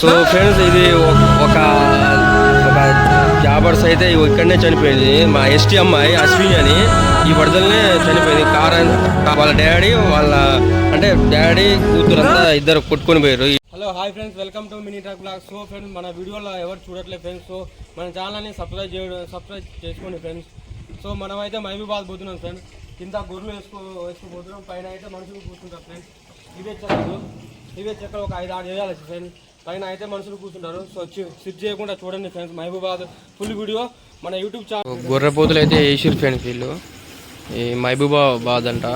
So friends ఇది ఒక- ఒక జాబర్స్ అయితే ఇక్కడనే చనిపోయింది. మా ఎస్టీ అమ్మాయి అశ్విని అని. ఈ వరదలనే చనిపోయింది. కార్ వాళ్ళ డాడీ వాళ్ళ అంటే డాడీ కూతురు అంతా ఇద్దరు కొట్టుకొని పోయారు hello hi friends welcome to mini track blog so friends మన వీడియోలో ఎవరు చూడట్లేదు ఫ్రెండ్స్ సో మన ఛానల్ని సబ్స్క్రైబ్ చేయడం సబ్స్క్రైబ్ చేసుకోండి ఫ్రెండ్స్ సో మనం అయితే మహబూబాద్ పోతున్నాం ఫ్రెండ్స్ కింద గొర్రెలు వేసుకో వేసుకుపోతున్నాం పైన అయితే మనుషులు కూర్చుంటారు ఫ్రెండ్స్ ఇవే చెక్కలు. ఇవే చెక్కలు ఒక ఐదు ఆరు వేయాలి ఫ్రెండ్స్ పైన అయితే మనుషులు కూర్చుంటారు. సో సిప్ చేయకుండా చూడండి ఫ్రెండ్స్ మహబూబాద్ ఫుల్ వీడియో మన యూట్యూబ్ ఛానల్ గొర్రెపోతులు అయితే వేసారు ఫ్రెండ్స్ వీళ్ళు. ఈ మహబూబాబాద్ అంట.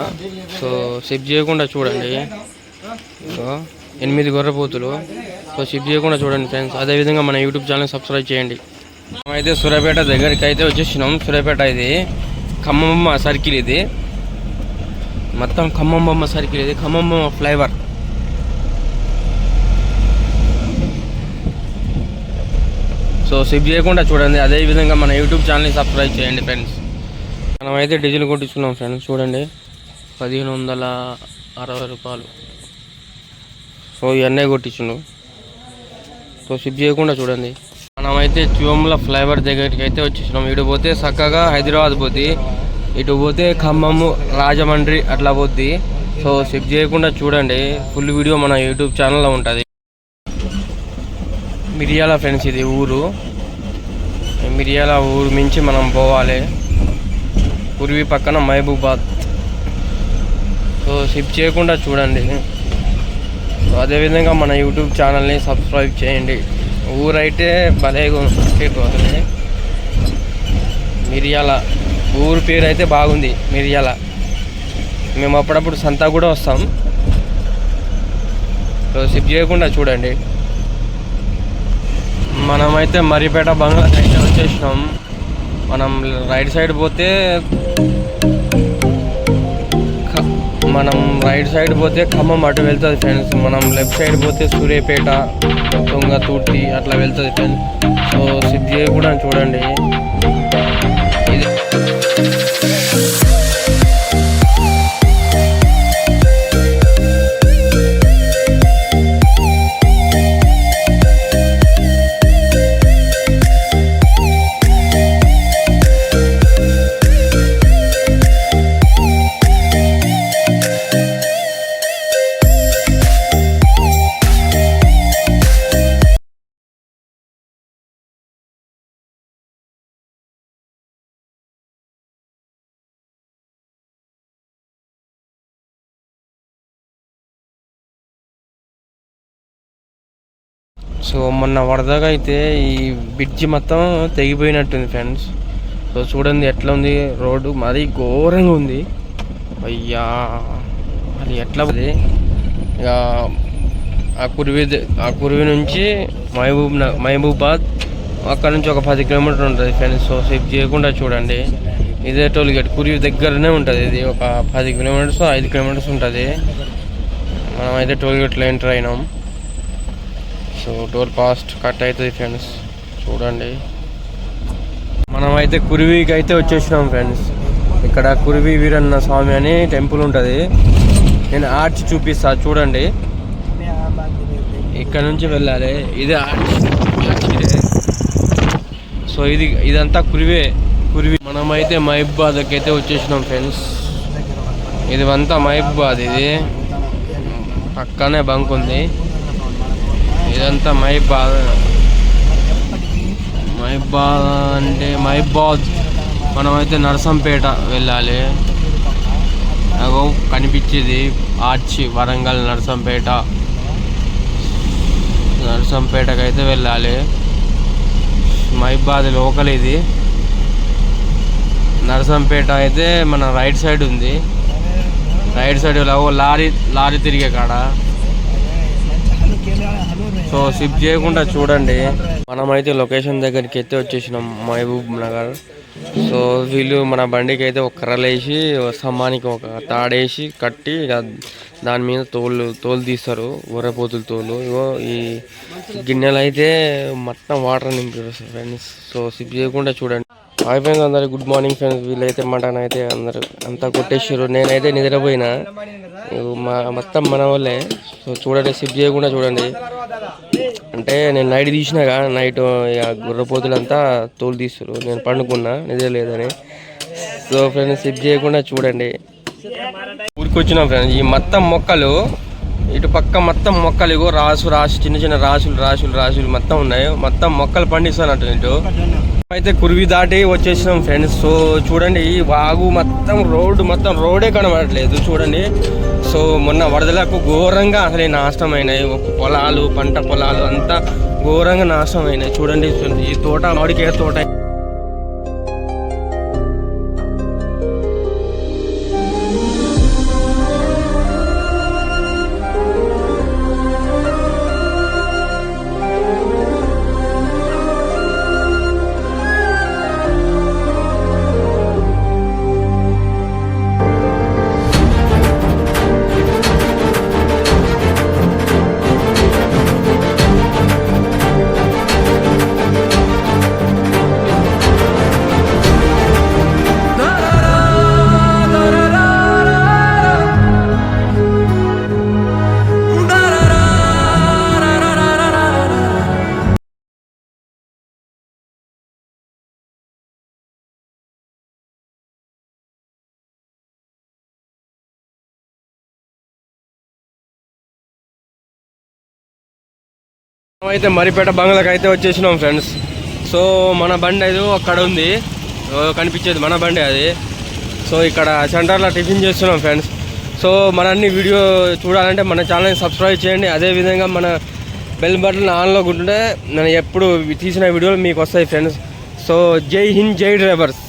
సో సిప్ చేయకుండా చూడండి. సో ఎనిమిది గొర్రెపోతులు సో సిప్ చేయకుండా చూడండి ఫ్రెండ్స్ అదేవిధంగా మన యూట్యూబ్ ఛానల్ సబ్స్క్రైబ్ చేయండి. మేమైతే సూర్యాపేట దగ్గరికి అయితే వచ్చేసినాం. సూర్యాపేట ఇది ఖమ్మమ్మ సర్కిల్ ఇది. మొత్తం ఖమ్మం బొమ్మ సర్కిల్ ఇది. ఖమ్మం బొమ్మ ఫ్లైఓవర్. సో సిప్ చేయకుండా చూడండి. అదే విధంగా మన యూట్యూబ్ ఛానల్ని సబ్స్క్రైబ్ చేయండి ఫ్రెండ్స్. మనమైతే డీజిల్ కొట్టించుకున్నాం ఫ్రెండ్స్. చూడండి. పదిహేను వందల అరవై రూపాయలు. సో ఇవన్నీ కొట్టించును సో సిప్ చేయకుండా చూడండి. మనమైతే చివమ్ల ఫ్లైఓవర్ దగ్గరికి అయితే వచ్చేసినాం. ఇటు పోతే చక్కగా హైదరాబాద్ పోతే ఇటు పోతే ఖమ్మము రాజమండ్రి అట్లా పోద్ది. సో స్కిప్ చేయకుండా చూడండి. ఫుల్ వీడియో మన యూట్యూబ్ ఛానల్లో ఉంటుంది. మిరియాల ఫ్రెండ్స్ ఇది ఊరు. మిరియాల ఊరు మించి మనం పోవాలి. పూర్వీ పక్కన మహబూబాద్. సో స్కిప్ చేయకుండా చూడండి. సో అదేవిధంగా మన యూట్యూబ్ ఛానల్ని సబ్స్క్రైబ్ చేయండి. ఊరైతే భలేగా ఉంది మిరియాల ఊరు పేరు అయితే బాగుంది మిరియాల. మేము అప్పుడప్పుడు సంతా కూడా వస్తాం. సో సిప్ చేయకుండా చూడండి. మనమైతే మరిపేట బంగ్లా అయితే వచ్చేసినాం. మనం రైట్ సైడ్ పోతే మనం రైట్ సైడ్ పోతే ఖమ్మం అటు వెళ్తుంది ఫ్రెండ్స్. మనం లెఫ్ట్ సైడ్ పోతే సూర్యపేట తుంగ తూర్తి అట్లా వెళ్తుంది ఫ్రెండ్స్. సో సిద్ధి కూడా చూడండి. సో మొన్న వరదగా అయితే ఈ బ్రిడ్జి మొత్తం తెగిపోయినట్టుంది ఫ్రెండ్స్ సో చూడండి ఎట్లా ఉంది రోడ్డు. మరీ ఘోరంగా ఉంది. అయ్యా అది ఎట్లా ఉంది? ఇక ఆ కురివి ఆ కురివి నుంచి మహబూబ్ మహబూబాద్ అక్కడ నుంచి ఒక పది కిలోమీటర్ ఉంటుంది ఫ్రెండ్స్ సో సేఫ్ చేయకుండా చూడండి. ఇదే టోల్ గేట్ కురివి దగ్గరనే ఉంటుంది ఇది. ఒక పది కిలోమీటర్స్ ఐదు కిలోమీటర్స్ ఉంటుంది. మనం అయితే టోల్ గేట్లో ఎంటర్ అయినాం. సో టోల్ పాస్ట్ కట్ అవుతుంది ఫ్రెండ్స్. చూడండి. మనమైతే కురివికి అయితే వచ్చేసినాం ఫ్రెండ్స్. ఇక్కడ కురివి వీరన్న స్వామి అని టెంపుల్ ఉంటుంది. నేను ఆర్చ్ చూపిస్తా చూడండి. ఇక్కడ నుంచి వెళ్ళాలి. ఇది ఆర్చ్ సో ఇది ఇదంతా కురివే కురివి. మనమైతే మహిబాద్కి అయితే వచ్చేసినాం ఫ్రెండ్స్. ఇది అంతా మహబూబాద్ ఇది. పక్కనే బంక్ ఉంది. ఇదంతా మహిబాద్ మహిబాద్ అంటే మై మహిబాద్ మనమైతే నరసంపేట వెళ్ళాలి. అగో కనిపించేది ఆర్చి వరంగల్ నరసంపేట. నరసంపేటకు అయితే వెళ్ళాలి మహిబాద్ లోకల్ ఇది. నరసంపేట అయితే మన రైట్ సైడ్ ఉంది. రైట్ సైడ్ లారీ లారీ తిరిగే కాడ. సో సిప్ చేయకుండా చూడండి. మనమైతే లొకేషన్ దగ్గరికి అయితే వచ్చేసినాం మహబూబ్ నగర్. సో వీళ్ళు మన బండికి అయితే ఒక కర్రలేసి ఒక స్తంభానికి ఒక తాడేసి కట్టి దాని మీద తోలు తోలు తీస్తారు. ఊరపోతుల తోలు. ఇగో ఈ గిన్నెలు అయితే మొత్తం వాటర్ నింపారు ఫ్రెండ్స్ సో సిప్ చేయకుండా చూడండి. హాయ్ ఫ్రెండ్స్ అందరు. గుడ్ మార్నింగ్ ఫ్రెండ్స్ వీళ్ళైతే మటన్ అయితే అందరు అంతా కొట్టేసారు నేనైతే నిద్రపోయినా. మా మొత్తం మన వాళ్ళే. సో చూడండి సిప్ చేయకుండా చూడండి. అంటే నేను నైట్ తీసినాగా నైట్ ఇక గుర్రపోతులంతా తోలు తీస్తారు నేను పండుకున్నా. నిద్ర లేదని. సో ఫ్రెండ్స్ సిప్ చేయకుండా చూడండి. ఊరికి వచ్చినాం ఫ్రెండ్స్ ఈ మొత్తం మొక్కలు ఇటు పక్క మొత్తం మొక్కలు ఇగో రాసు రాసు చిన్న చిన్న రాసులు రాసులు రాసులు మొత్తం ఉన్నాయి. మొత్తం మొక్కలు పండిస్తానట్టు ఇటు. అయితే కురివి దాటి వచ్చేసినాం ఫ్రెండ్స్. సో చూడండి ఈ వాగు మొత్తం రోడ్డు మొత్తం రోడే కనబడట్లేదు చూడండి. సో మొన్న వరదలకు ఘోరంగా అసలు నాశనం అయినాయి పొలాలు పంట పొలాలు అంతా ఘోరంగా నాశనం అయినాయి చూడండి ఈ తోట మామిడికాయ తోట. అయితే మరిపేట బంగ్లాకి అయితే వచ్చేసినాం ఫ్రెండ్స్. సో మన బండి అయితే అక్కడ ఉంది. కనిపించేది మన బండి అది. సో ఇక్కడ సెంటర్లో టిఫిన్ చేస్తున్నాం ఫ్రెండ్స్. సో మన అన్ని వీడియో చూడాలంటే మన ఛానల్ని సబ్స్క్రైబ్ చేయండి. అదేవిధంగా మన బెల్ బటన్ ఆన్లో ఉంటుంటే నేను ఎప్పుడు తీసిన వీడియోలు మీకు వస్తాయి ఫ్రెండ్స్. సో జై హింద్ జై డ్రైవర్స్.